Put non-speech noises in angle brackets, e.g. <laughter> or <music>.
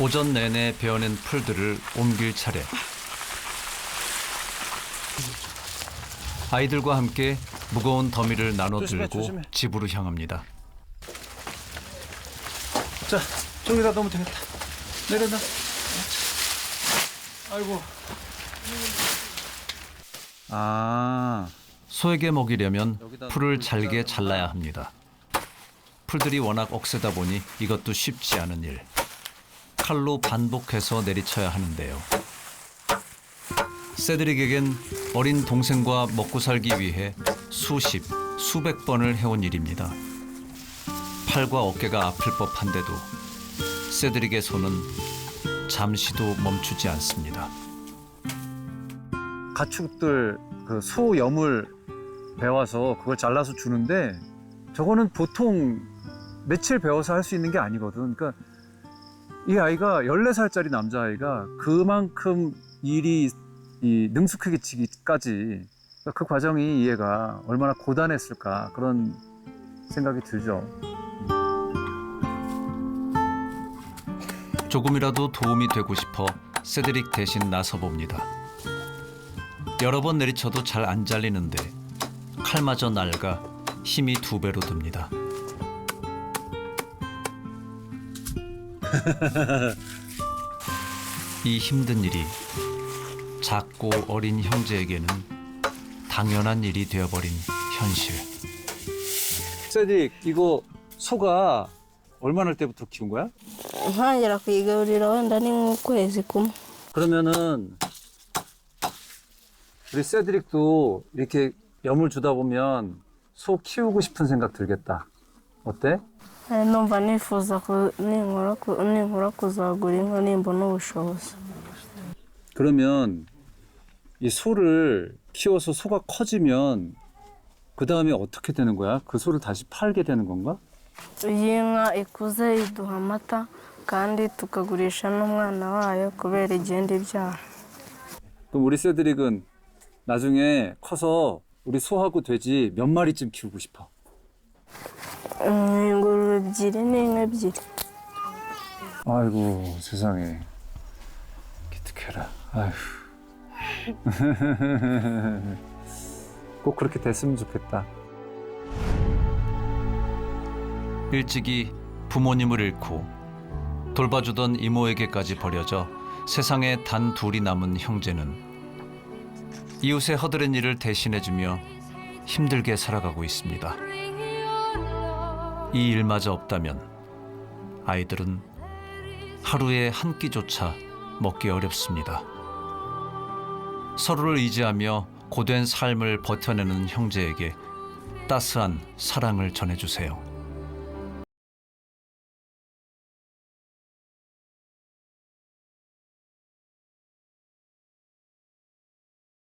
오전 내내 베어낸 풀들을 옮길 차례. 아이들과 함께 무거운 더미를 나눠 조심해, 들고 조심해. 집으로 향합니다. 자, 저기다 넣으면 되겠다. 내려놔. 아이고. 아, 소에게 먹이려면 여기다 풀을 풀 잘게. 잘라야 합니다. 풀들이 워낙 억세다 보니 이것도 쉽지 않은 일. 칼로 반복해서 내리쳐야 하는데요. 세드릭에겐 어린 동생과 먹고 살기 위해 수십, 수백 번을 해온 일입니다. 팔과 어깨가 아플 법한데도 세드릭의 손은 잠시도 멈추지 않습니다. 가축들 그 소 염을 배워서 그걸 잘라서 주는데 저거는 보통 며칠 배워서 할 수 있는 게 아니거든. 그러니까 이 아이가 14살짜리 남자아이가 그만큼 일이 이 능숙해지기까지 그 과정이 이해가 얼마나 고단했을까 그런 생각이 들죠. 조금이라도 도움이 되고 싶어 세드릭 대신 나서봅니다. 여러 번 내리쳐도 잘 안 잘리는데 칼마저 낡아 힘이 두 배로 듭니다. <laughs> 이 힘든 일이 작고 어린 형제에게는 당연한 일이 되어버린 현실. 세딕 이거 소가 얼마나 때부터 키운 거야? ntangira ni nk'ukwezi kumwe 그러면은 우리 세드릭도 이렇게 염을 주다 보면 소 키우고 싶은 생각 들겠다. 어때? Eh, numva nifuza ninkora ku- ninkora kuzagura inka nimbona ubushobozi 그러면 이 소를 키워서 소가 커지면 그 다음에 어떻게 되는 거야? 그 소를 다시 팔게 되는 건가? iyo inka ikuze iduha amata kandi tukagurisha n'umwana wayo kubera igenda ibyara 그럼 우리 세드릭은 나중에 커서 우리 소하고 돼지 몇 마리쯤 키우고 싶어? Mm, ingurube ebyiri n'inka ebyiri 아이고 세상에. 기특해라. 아휴. <laughs> 꼭 그렇게 됐으면 좋겠다. 일찍이 부모님을 잃고 돌봐주던 이모에게까지 버려져 세상에 단 둘이 남은 형제는 이웃의 허드렛 일을 대신해주며 힘들게 살아가고 있습니다. 이 일마저 없다면 아이들은 하루에 한 끼조차 먹기 어렵습니다. 서로를 의지하며 고된 삶을 버텨내는 형제에게 따스한 사랑을 전해주세요.